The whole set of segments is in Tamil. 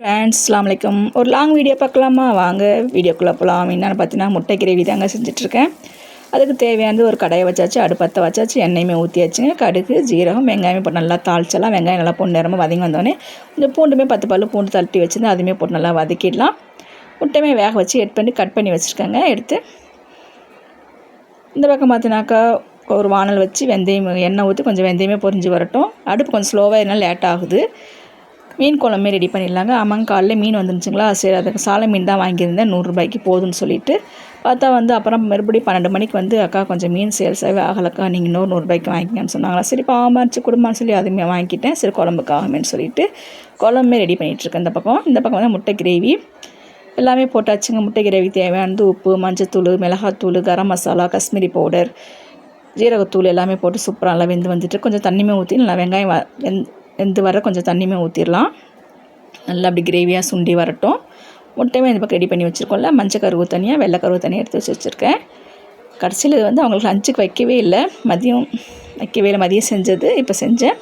ஃப்ரெண்ட்ஸ் அஸ்ஸலாமு அலைக்கும் ஒரு லாங் வீடியோ பார்க்கலாமா? வாங்க வீடியோக்குள்ளே போகலாம் என்னென்னு பார்த்தீங்கன்னா முட்டை கிரேவி தாங்க செஞ்சிட்ருக்கேன். அதுக்கு தேவையானது ஒரு கடையை வச்சாச்சு அடுப்பத்தை வச்சாச்சு எண்ணெயுமே ஊற்றியாச்சுங்க கடுகு ஜீரகம் வெங்காயமே போட்டு நல்லா தாளிச்சலாம். வெங்காயம் நல்லா பொண்ணு நேரமாக வதங்கி வந்தோடனே இந்த பூண்டுமே பத்து பல்லு பூண்டு தட்டி வச்சுருந்து அதுவுமே போட்டு நல்லா வதக்கிடலாம். முட்டையுமே வேக வச்சு எட் பண்ணி கட் பண்ணி வச்சுருக்கேங்க. எடுத்து இந்த பக்கம் பார்த்தினாக்கா ஒரு வானல் வச்சு வெந்தயம் எண்ணெய் ஊற்றி கொஞ்சம் வெந்தயமே பொரிஞ்சு வரட்டும். அடுப்பு கொஞ்சம் ஸ்லோவாக இருந்தாலும் லேட் ஆகுது. மீன் குழம்பே ரெடி பண்ணிடலாங்க. ஆமாங்க காலையில் மீன் வந்துருந்துச்சுங்களா சரி அதுக்கு சாலை மீன் தான் வாங்கியிருந்தேன். நூறுரூபாய்க்கு போதும்னு சொல்லிட்டு. பார்த்தா வந்து அப்புறம் மறுபடியும் பன்னெண்டு மணிக்கு வந்து அக்கா கொஞ்சம் மீன் சேல்ஸாகவே ஆகலக்கா. நீங்கள் இன்னொரு நூறுரூபாய்க்கு வாங்கிக்கங்கன்னு சொன்னாங்களா? சரி பாமாச்சு குடும்பம்னு சொல்லி அதுவுமே வாங்கிக்கிட்டேன். சரி குழம்புக்காகமேனு சொல்லிட்டு குழம்பே ரெடி பண்ணிகிட்ருக்கேன் இந்த பக்கம் இந்த பக்கம் வந்து முட்டை கிரேவி. எல்லாமே போட்டாச்சுங்க. முட்டை கிரேவி தேவையானது உப்பு மஞ்சத்தூள் மிளகாத்தூள் கரம் மசாலா காஷ்மீரி பவுடர் ஜீரகத்தூள் எல்லாமே போட்டு சூப்பராக நல்லா வெந்து வந்துட்டு கொஞ்சம் தண்ணியுமே ஊற்றி நல்லா வெங்காயம் வ வெந் இது வர கொஞ்சம் தண்ணியுமே ஊற்றிடலாம் நல்லா அப்படி கிரேவியாக சுண்டி வரட்டும். முட்டையுமே இந்த பக்கம் ரெடி பண்ணி வச்சுருக்கோம்ல. மஞ்சள் கருவு தனியாக வெள்ளை கருவு தனியாக எடுத்து வச்சு வச்சுருக்கேன். கடைசியில் வந்து அவங்களுக்கு லஞ்சுக்கு வைக்கவே இல்லை. மதியம் வைக்கவே இல்லை. மதியம் செஞ்சது இப்போ செஞ்சேன்.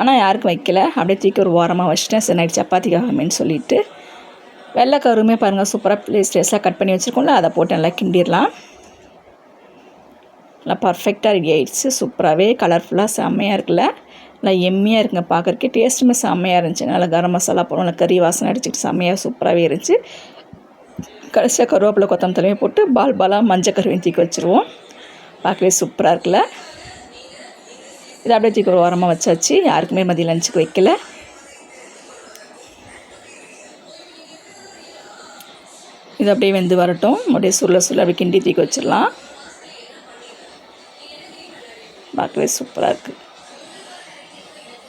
ஆனால் யாருக்கும் வைக்கல. அப்படியே தூக்கி ஒரு ஓரமாக வச்சுட்டேன். சரி நைட் சப்பாத்திக்காகமேன்னு சொல்லிட்டு. வெள்ளை கருவுமே பாருங்கள் சூப்பராக ப்ளே ஸ்ட்ரெஸ்ஸாக கட் பண்ணி வச்சுருக்கோம்ல. அதை போட்டு நல்லா கிண்டிடலாம் நல்லா பர்ஃபெக்டாக ரெடி ஆகிடுச்சு சூப்பராகவே கலர்ஃபுல்லாக செம்மையாக இருக்குல்ல. நல்லா எம்மியாக இருக்குங்க பார்க்குறக்கே டேஸ்ட்டுமே செம்மையாக இருந்துச்சு. நல்லா கரம் மசாலா போடுவோம் நல்லா கறி வாசனை அடிச்சுட்டு செம்மையாக சூப்பராகவே இருந்துச்சு. கடைசியாக கருவேப்பிலை கொத்தம் தலைமையை போட்டு பால் பாலாக மஞ்சள் கருவையும் தூக்கி வச்சுருவோம். பார்க்கவே சூப்பராக இருக்குல்ல. இதை அப்படியே தூக்கி ஒரு ஓரமாக வச்சாச்சு. யாருக்குமே மதியம் லஞ்சுக்கு வைக்கல. இது அப்படியே வெந்து வரட்டும். அப்படியே சுருள சுருள அப்படியே கிண்டி தூக்கி வச்சிடலாம். பார்க்கவே சூப்பராக இருக்குது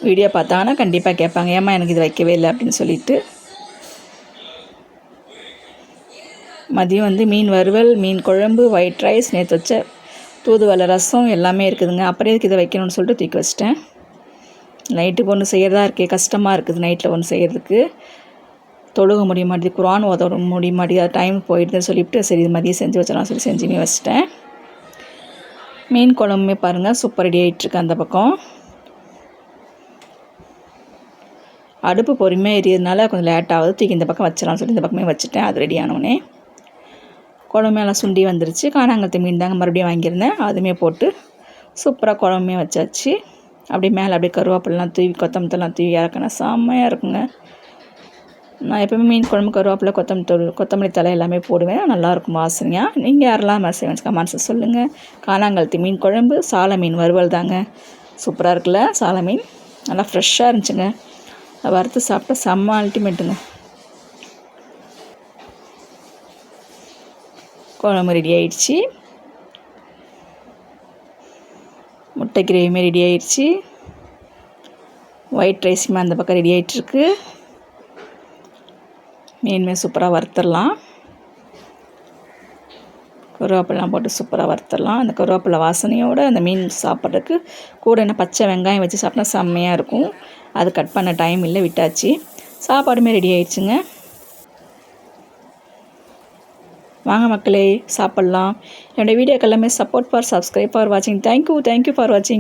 வீடியோ பார்த்தாங்கன்னா கண்டிப்பாக கேட்பாங்க. ஏம்மா எனக்கு இது வைக்கவே இல்லை அப்படின்னு சொல்லிட்டு. மதியம் வந்து மீன் வறுவல் மீன் குழம்பு ஒயிட் ரைஸ் நேற்று வச்ச தூதுவலை ரசம் எல்லாமே இருக்குதுங்க. அப்புறம் எதுக்கு இதை வைக்கணும்னு சொல்லிட்டு தூக்கி வச்சிட்டேன். நைட்டுக்கு ஒன்று செய்கிறதா இருக்கே கஷ்டமாக இருக்குது நைட்டில் ஒன்று செய்கிறதுக்கு தொழுக முடிய மாட்டேது குரான் உதவ முடிய மாட்டேது டைம் போயிடுதுன்னு சொல்லிவிட்டு சரி இது மதியம் செஞ்சு வச்சிடலாம் சொல்லி செஞ்சுமே வச்சிட்டேன். மீன் குழம்புமே பாருங்கள் சூப்பர் ரெடி ஆகிட்டுருக்கு அந்த பக்கம். அடுப்பு பொறுமையாக எரியதுனால கொஞ்சம் லேட் ஆகுது. தூக்கி இந்த பக்கம் வச்சிடலாம் சொல்லி இந்த பக்கமே வச்சுட்டேன். அது ரெடி ஆனோடனே குழம்பு எல்லாம் சுண்டி வந்துருச்சு. காணாங்கத்தை மீன் தாங்க மறுபடியும் வாங்கியிருந்தேன். அதுவுமே போட்டு சூப்பராக குழம்புமே வச்சாச்சு. அப்படியே மேலே அப்படியே கருவேப்பிலாம் தூவி கொத்தமத்தெல்லாம் தூவி இறக்குனா செம்மையாக இருக்குங்க. நான் எப்போவுமே மீன் குழம்பு கருவேப்பிலை கொத்தமல்லி கொத்தமல்லி தலை எல்லாமே போடுவேன். நல்லாயிருக்கும் வாசனையாக நீங்கள் யாரெல்லாம் மனசு கமெண்ட்ஸை சொல்லுங்கள் காணாங்கழுத்தி மீன் குழம்பு சாலை மீன் வறுவல் தாங்க. சூப்பராக இருக்குல்ல சாலை மீன் நல்லா ஃப்ரெஷ்ஷாக இருந்துச்சுங்க. வறுத்து சாப்பிட்டா செம்ம அல்டிமேட்டுங்க குழம்பு ரெடி ஆயிடுச்சு. முட்டை கிரேவியுமே ரெடி ஆயிடுச்சு. ஒயிட் ரைஸுமே அந்த பக்கம் ரெடி ஆகிட்டுருக்கு மீனுமே சூப்பராக வறுத்துடலாம். கருவேப்பிலாம் போட்டு சூப்பராக வறுத்துடலாம். அந்த கருவேப்பிலை வாசனையோடு அந்த மீன் சாப்பிட்றதுக்கு கூட என்ன பச்சை வெங்காயம் வச்சு சாப்பிட்டா செம்மையாக இருக்கும். அது கட் பண்ண டைம் இல்லை விட்டாச்சு. சாப்பாடுமே ரெடி ஆயிடுச்சுங்க. வாங்க மக்களே சாப்பிட்லாம். என்னோடய வீடியோக்கு எல்லாமே சப்போர்ட் ஃபார் சப்ஸ்கிரைப் ஃபார் வாட்சிங் தேங்க்யூ தேங்க்யூ ஃபார் வாட்சிங்